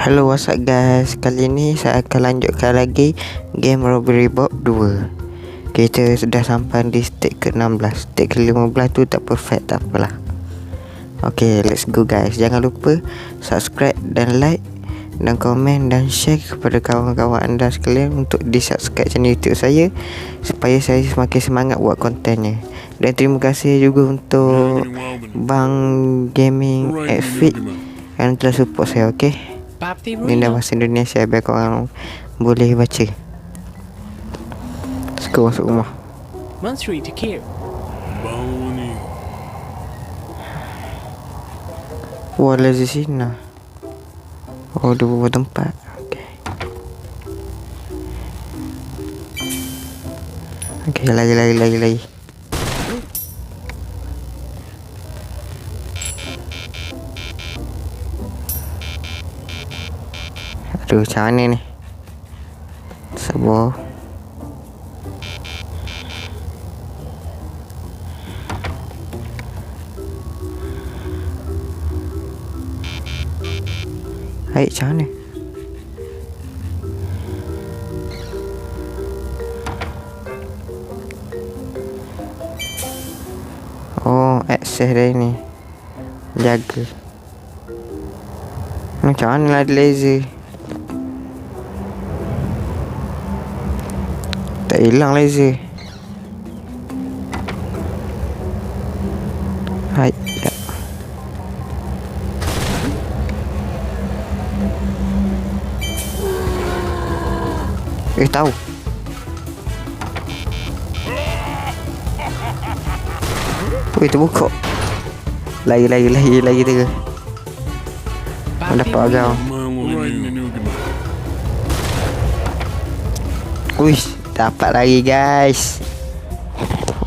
Hello what's up guys? Kali ni saya akan lanjutkan lagi Game Robbery Bob 2 Kita sudah sampai di stage ke-16 Stage ke-15 tu tak perfect tak apalah. Okay let's go guys. Jangan lupa subscribe dan like Dan komen dan share kepada kawan-kawan anda sekalian Untuk di subscribe channel youtube saya Supaya saya semakin semangat buat kontennya. Dan terima kasih juga untuk Bang Gaming Outfit Yang telah support saya okay Ni dah bahasa Indonesia biar korang boleh baca. Go masuk rumah. Mansuri to kill. Bony. Wah, lazy sini. Oh, ada beberapa tempat. Okay. Okay, lagi, lagi, lagi, lagi. Aduh, macam mana ni? Sabar. Hai, macam mana? Oh, akses dia ni Jaga Macam mana lah ada laser Tak hilang laser. Hai, ya. Eh tahu? Weh terbuka. Lagi lagi lagi tiga Babdi Dapat agak Dapat lagi guys.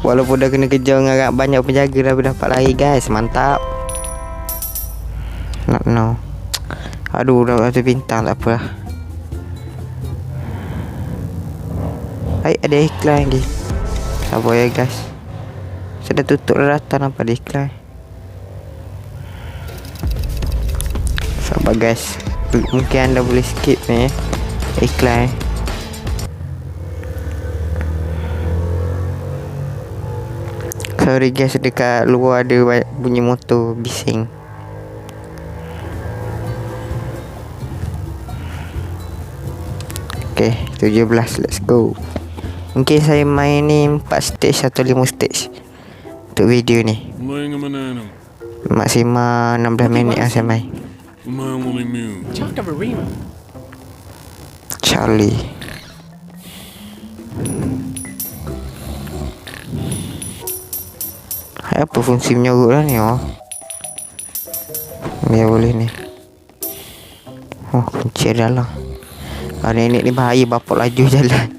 Walaupun dah kena kejar dengan banyak penjaga Tapi dapat lagi guys. Mantap. Not no Aduh dah ada bintang tak apalah. Hai ada iklan lagi. Sabar ya guys. Saya dah tutup rata nampak ada iklan. Sabar guys. Mungkin anda boleh skip ni eh. Iklan Sorry guys dekat luar ada banyak bunyi motor bising. Okay 17 let's go. Mungkin saya main ni 4 stage atau 5 stage Untuk video ni. Laying a banana. Maksimal 16 minit lah saya main. Charlie Apa fungsi menyorok lah ni oh? Biar boleh ni. Oh kunci ada dalam ah, Nenek ni bahaya bapak laju jalan.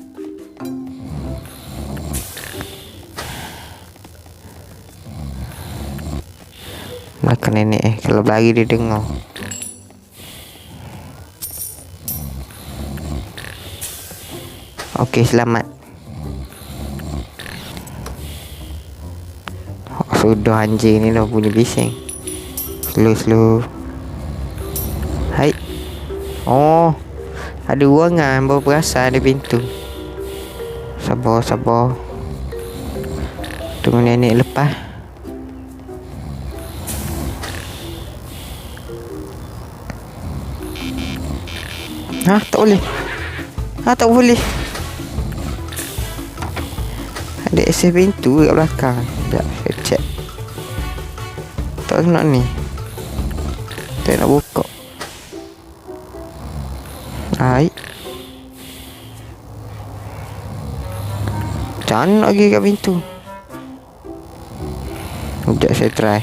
Belakang nenek eh. Kalau berlari dia dengar. Okey selamat Sudah anjing ni dah punya bising. Slow slow. Hai. Oh. Ada ruangan baru perasan ada pintu. Sabar sabar. Tunggu nenek lepas. Hah tak boleh. Hah tak boleh. Ada access pintu kat belakang. Sekejap check Tak nak ni. Tak nak buka. Hai Macam nak pergi kat pintu. Sekejap saya try.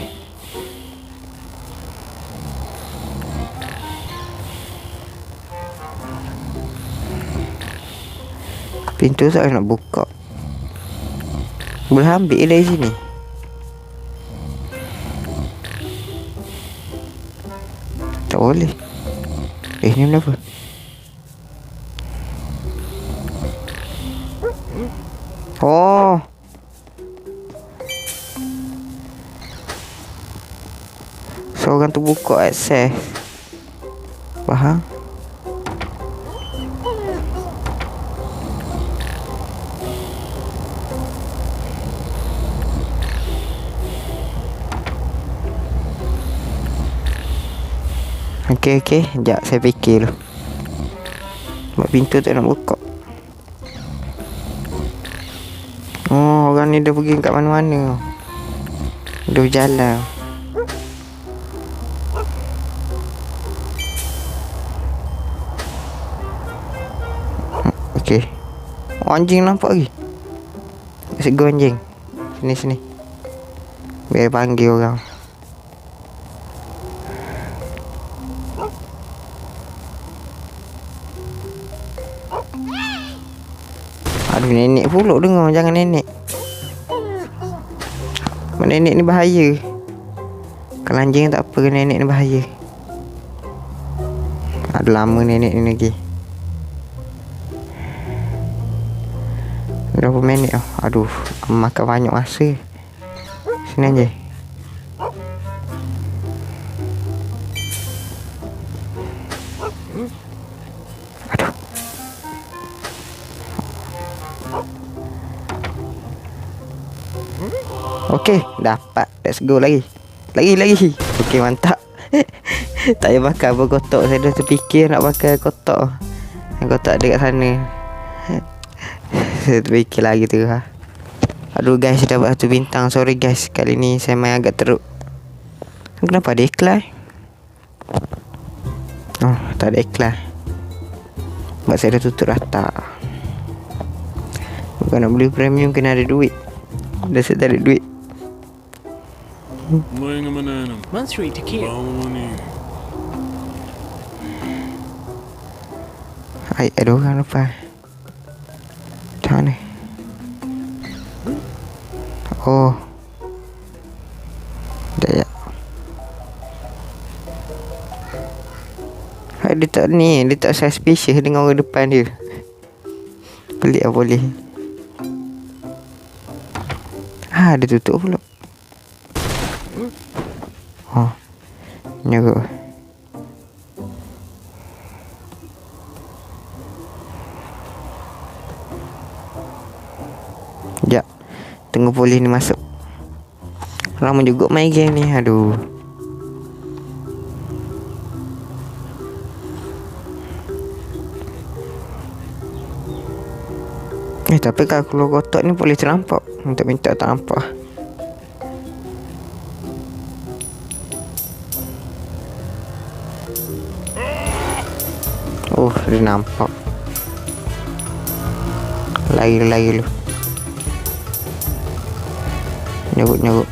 Pintu saya nak buka. Boleh ambil dari sini Tak boleh. Eh ni kenapa Oh. Seorang tu buka akses Faham Okey okey, sekejap saya fikir dulu. Sebab pintu tak nak buka. Oh, orang ni dah pergi kat mana-mana. Dia berjalan. Okey. Oh, anjing nampak lagi. Let's go anjing. Sini sini. Biar panggil orang. Aduh nenek pula dengar jangan nenek. Mak nenek ni bahaya. Kalau anjing tak apa nenek ni bahaya. Ada lama nenek ni lagi. Berapa minit oh? Aduh, makan banyak masa. Sini aja. Okey, dapat. Let's go lagi. Lagi lagi. Okey, mantap. tak payah pakai apa kotak. Saya dah terfikir nak pakai kotak. Yang kotak dekat sana. saya terfikir lagi tu ha. Aduh guys, dapat satu bintang. Sorry guys, kali ni saya main agak teruk. Kenapa ada iklan? Oh, tak ada iklan. Sebab saya dah tutup rata. Bukan nak beli premium kena ada duit. Dah saya tak ada duit. Laying a banana. Ai, ada orang lepas. Macam mana? Oh. Dah ya. Hai, dia tak ni, dia tak suspicious dengan orang depan dia. Pelik lah boleh. Ha, dia tutup pula. Oh. Nyeruk. Sekejap. Tunggu polis ni masuk. Lama juga main game ni Aduh. Eh tapi kalau kotak ni boleh ternampak Untuk minta tak nampak Oh dia nampak. Lari-lari lu Nyeruk-nyeruk Okey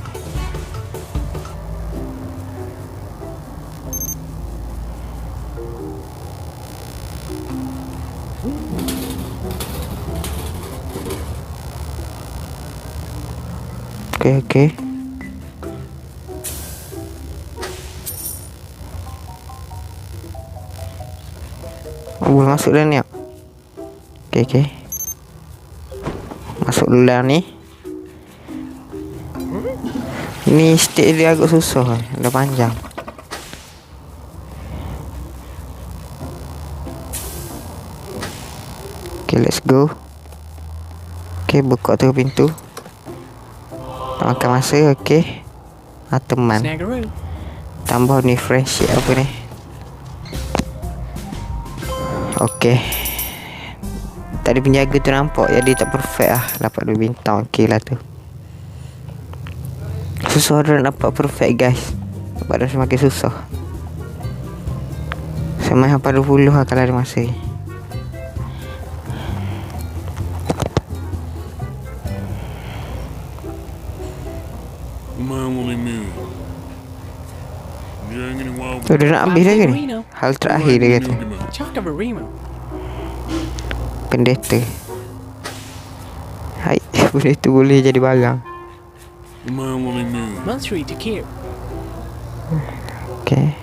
masuk dalam ni tak? Okey okey. Masuk dalam ni. Ni stick dia agak susah Dah panjang. Okay let's go. Okay buka tu pintu. Tak makan masa okay ah, Teman. Tambah ni friendship apa ni Okay Tadi penjaga tu nampak. Jadi tak perfect lah. Dapat 2 bintang. Okay lah tu. Susah nak dapat perfect guys. Sebab dah semakin susah. Sampai 20 lah Kalau ada masa Mamuli Tu dia nak habis lagi ni? Hal terakhir dia kata. Pendeta. Hai Pendeta boleh jadi barang. Okay.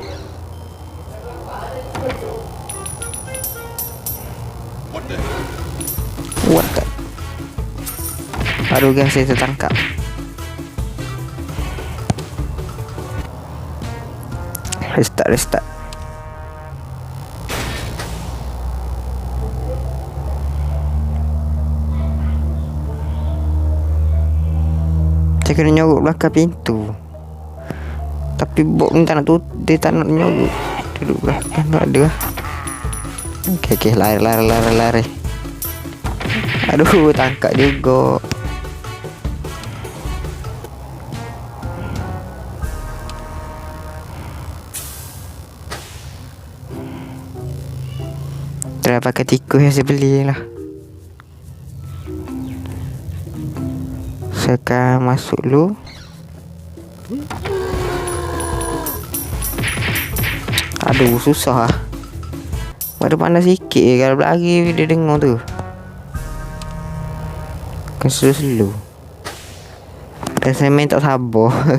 What the? Aduh guys saya tertangkap Restart restart Saya kena nyorok belakang pintu Tapi bot ni tak nak tu Dia tak nak nyorok Duduk belakang tak ada. Okey okey lari lari lari lari. Aduh tangkap juga. Try pakai tikus yang saya beli lah. Sekarang masuk dulu. Aduh susah lah. Pada pandai sikit je kalau berlari dia dengar tu. Kan slow-slow. Dan saya main tak sabar.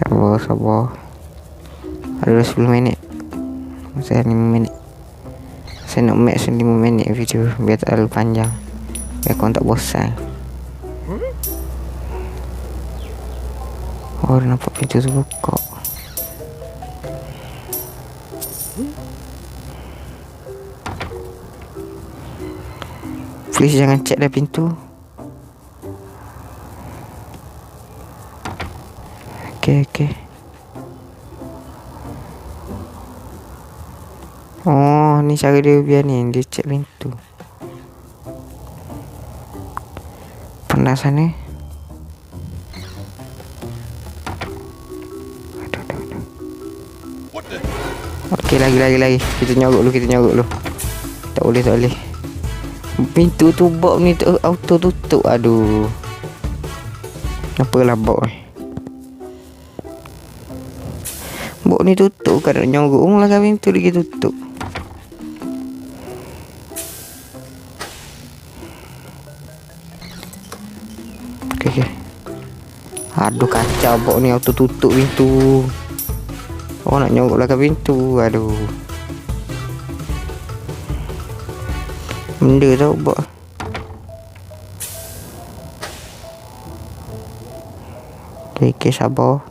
sabar, sabar. Ada 10 minit. Saya 5 minit. Saya nak max 5 minit video biar tak terlalu panjang. Biar korang tak bosan. Oh, nampak pintu tu buka. Please jangan check dah pintu. Okay, okay. Ni cara dia biar ni. Dia check pintu. Pernah sana. Okey, lagi, lagi, lagi. Kita nyorok dulu, kita nyorok dulu. Tak boleh, tak boleh. Pintu tu box ni tu auto tutup. Aduh. Apalah box ni. Box ni tutup kan nak nyorok lah kan pintu lagi tutup. Aduh kacau box ni auto tutup pintu. Oh nak nyorok lah pintu. Aduh. Benda tau Okay, okay sabar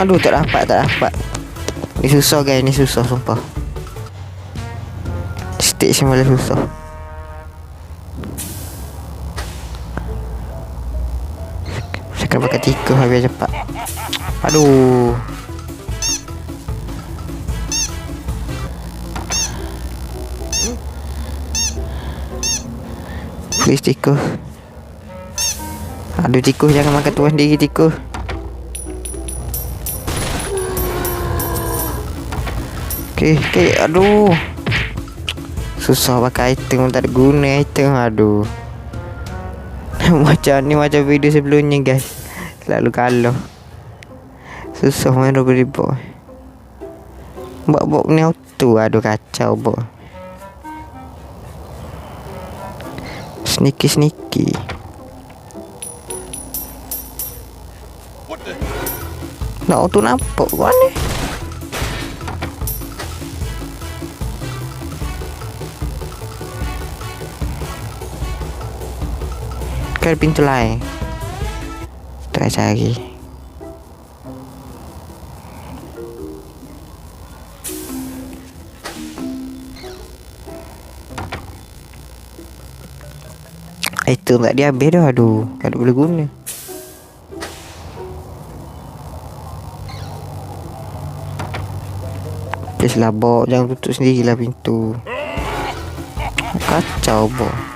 Aduh tak dapat tak dapat. Ni susah guys. Ni susah sumpah. Stage malah susah. Saya kena pakai tikus lah biar cepat. Aduh. Please tikus. Aduh tikus jangan makan tuan diri tikus Okay, okay, aduh. Susah pakai item Tak ada guna item. Aduh. Macam ni macam video sebelumnya guys. Selalu kalah Susah main robbery boy. Bok-bok ni auto. Aduh kacau bok Sneaky sneaky. Nak auto nampak kau ni Kan pintu lain Tak cari Item tak dia habis dah Aduh. Tak boleh guna. Please lah Bok. Jangan tutup sendirilah pintu. Kacau Bok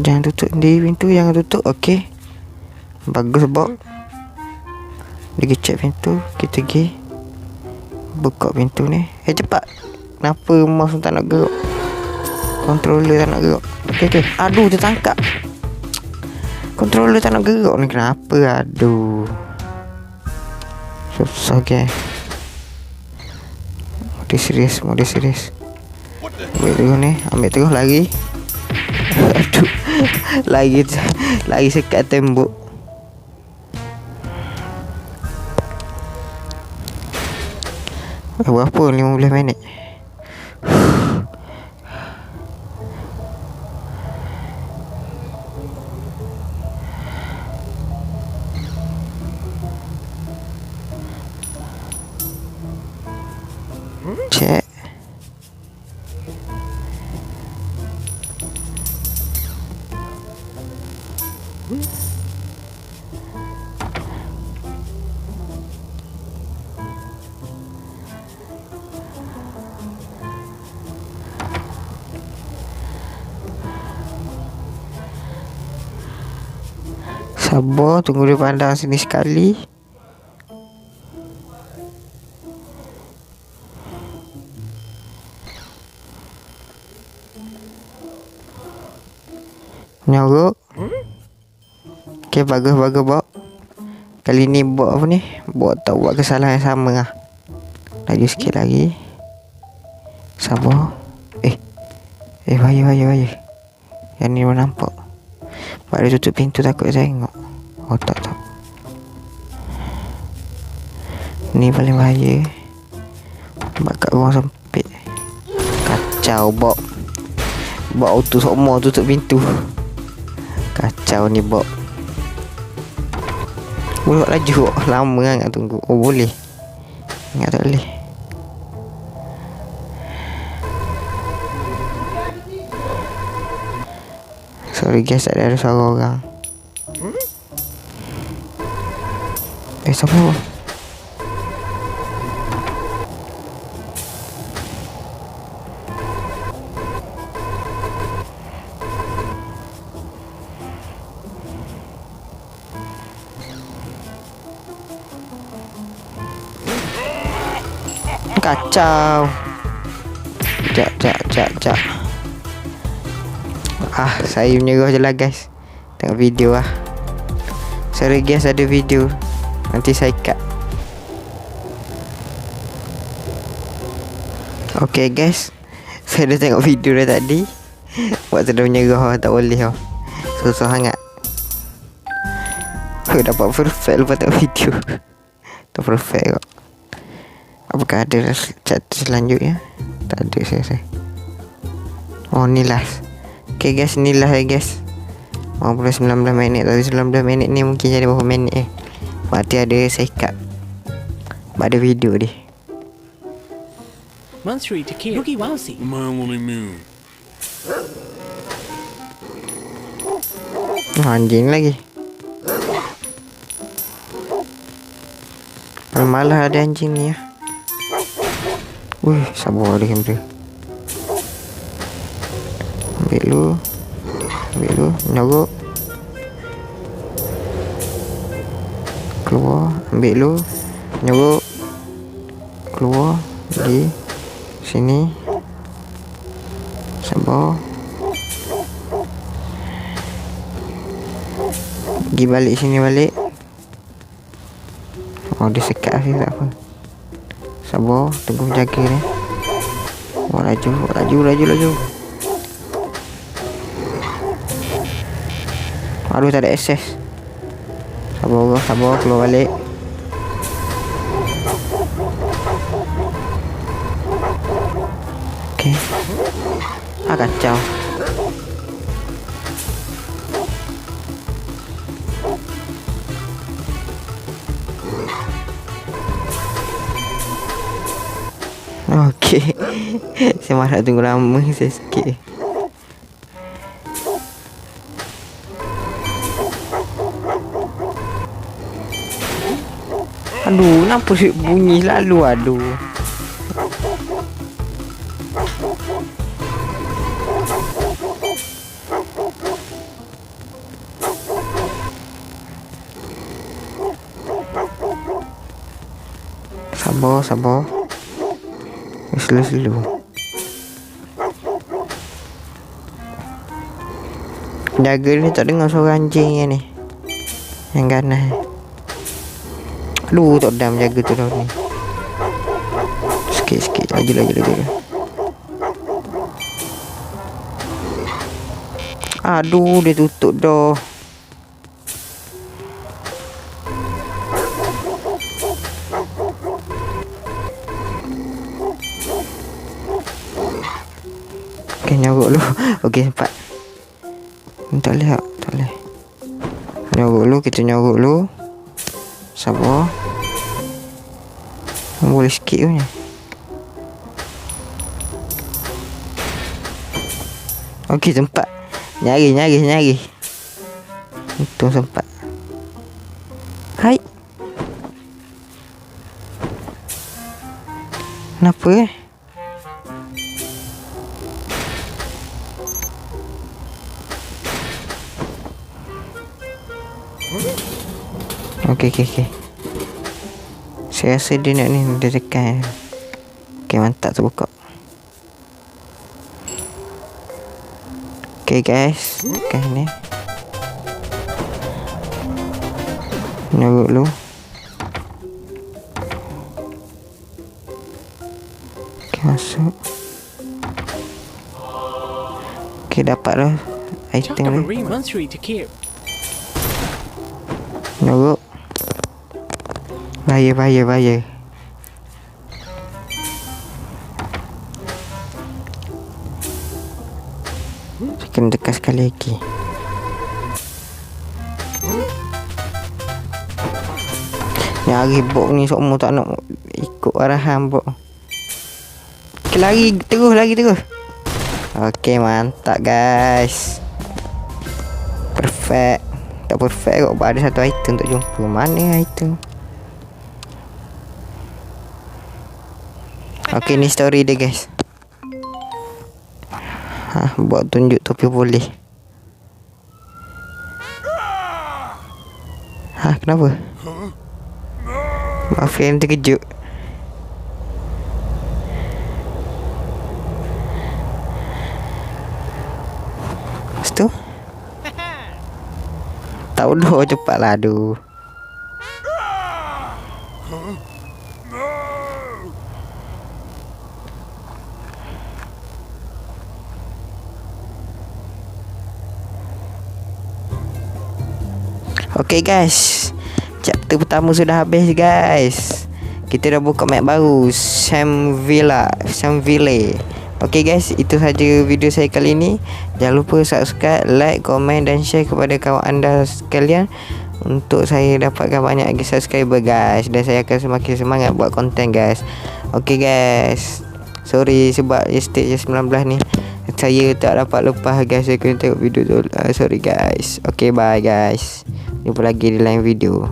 Jangan tutup di pintu Jangan tutup Okey? Bagus Bob Dia check pintu Kita pergi Buka pintu ni. Eh cepat. Kenapa mouse tak nak gerak Controller tak nak gerak Okey okey. Aduh tertangkap Controller tak nak gerak ni. Kenapa? Aduh. Susah ke Mode serius Mode serius. Ambil terus ni. Ambil terus lagi. Aduh lagi lagi sekat tembok. Berapa? 15 minit. Sabar tunggu dia pandang sini sekali. Nyorok. Okay bagus bagus Bok. Kali ni Bok apa ni? Bok tak buat kesalahan yang sama lah. Laju sikit lagi. Sabar Eh. Eh bahaya bahaya bahaya. Yang ni nampak. Pak dia tutup pintu takut saya tengok Oh tak. Tak Ni paling bahaya. Sebab kat ruang sempit. Kacau Bok. Bok auto semua tutup pintu. Kacau ni Bok. Boleh buat laju Bok? Lama kan nak tunggu. Oh boleh. Ingat tak boleh? Sorry guys tak ada suara orang Eh siapa Kacau Jap jap jap jap Ah saya menyerah je lah guys. Tengok video lah Sorry guys ada video Nanti saya cut Okay guys Saya dah tengok video dah tadi Buat dah menyerah Tak boleh lah Susah sangat Oh dapat perfect lepas tengok video Tak perfect kok Apakah ada chat selanjutnya? Tak ada saya rasa. Oh ni last. Okay guys ni last ya guys. 19 minit Tapi 19 minit ni mungkin jadi berapa minit eh. Berarti ada saya cut. Sebab ada video dia. Monthly to kill. Looky wowsy. The man on the moon. Anjing lagi. Malah ada anjing ni ya. Wih, sabar dia kamera. Ambil lu. Ambil lu, nyorok. Keluar, ambil lu. Nyorok. Keluar, pergi. Sini. Sabar. Pergi balik sini balik. Oh, dia sekat sih tak apa. Sabar, tunggu jaga ni. Oh, laju, laju, laju, laju. Aduh, tak ada access. Sabar, sabar, keluar balik. Okay. Ah, kacau. Okey. saya marah tunggu lama saya sikit. Aduh, kenapa dia bunyi lalu aduh. Sabar, sabar. Slow slow Jaga ni tak dengar suara anjing ni Yang ganas Lu tak ada menjaga tu dah ni Sikit-sikit Lagi lagi lagi lagi Aduh dia tutup dah Okey nyawuk lu. Okey empat. Hmm, tak boleh tak boleh Nyawuk lu kita nyawuk lu. Sabar boleh sikit punya. Okey sempat. Nyari nyari nyari. Untung sempat. Hai. Kenapa eh? Okey okey okey Saya rasa dia nak ni Dia tekan Okey mantap terbuka? Okay guys. Okay ni. Nyuruk dulu? Okay masuk. Okay dapat dah. Talk Item ni. Rima. Bahaya bahaya bahaya. Saya kena tekan sekali lagi. Ni hari bok ni semua tak nak ikut arahan bok. Okay, lari terus lagi terus. Okay mantap guys. Perfect. Tak perfect kot Ada satu item tak jumpa. Mana item Okay ni story dia guys. Ha, Buat tunjuk topi boleh. Ha kenapa? Maaf yang terkejut. Lepas tu? Tak cepatlah aduh Okay guys. Chapter pertama sudah habis guys. Kita dah buka map baru. Sam Villa Sam Ville. Okay guys. Itu saja video saya kali ini. Jangan lupa subscribe Like Komen dan share Kepada kawan anda sekalian. Untuk saya dapatkan banyak lagi subscriber guys. Dan saya akan semakin semangat Buat konten guys. Okay guys. Sorry sebab stage 19 ni Saya tak dapat lepas guys. Saya kena tengok video tu. Uh, Sorry guys. Okay bye guys Jumpa lagi di lain video